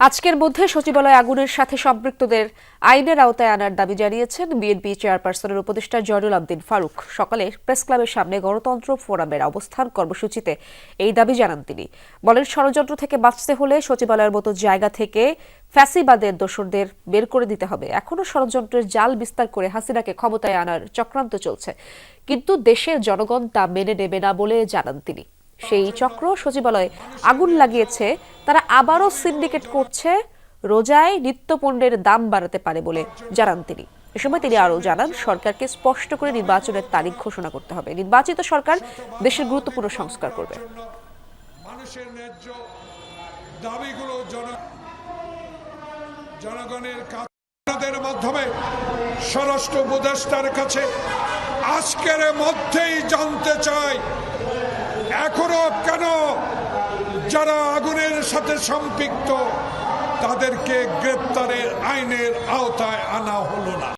আজকের মধ্যে সচিবালয় আগুনের সাথে সম্পৃক্তদের আইনের আওতায় আনার দাবি জানিয়েছেন বিএনপি চেয়ারপারসনের উপদেষ্টা জয়নুল আবদিন ফারুক। সকালে প্রেস ক্লাবের সামনে গণতন্ত্র ফোরামের অবস্থান কর্মসূচিতে এই দাবি জানান তিনি। বলেন, ষড়যন্ত্র থেকে বাঁচতে হলে সচিবালয়ের মতো জায়গা থেকে ফ্যাসিবাদের দোসরদের বের করে দিতে হবে। এখনও ষড়যন্ত্রের জাল বিস্তার করে হাসিনাকে ক্ষমতায় আনার চক্রান্ত চলছে। কিন্তু দেশের জনগণ তা মেনে নেবে না বলে জানান তিনি। সেই চক্র সচিবালয়ে আগুন লাগিয়েছে, তারা আবারও সিন্ডিকেট করছে, রোজায় নিত্যপণ্যের দাম বাড়াতে পারে বলে জানান তিনি। এ সময় তিনি আরও জানান, সরকারকে স্পষ্ট করে নির্বাচনের তারিখ ঘোষণা করতে হবে। নির্বাচিত সরকার দেশের গুরুত্বপূর্ণ সংস্কার করবে। মানুষের ন্যায্য দাবিগুলো জনগণের কাছে মাধ্যমে স্বরাষ্ট্র উপদেষ্টার কাছে আজকের মধ্যেই জানতে চাই। যারা আগুনের সাথে সম্পৃক্ত তাদেরকে গ্রেপ্তারের আইনের আওতায় আনা হলো না।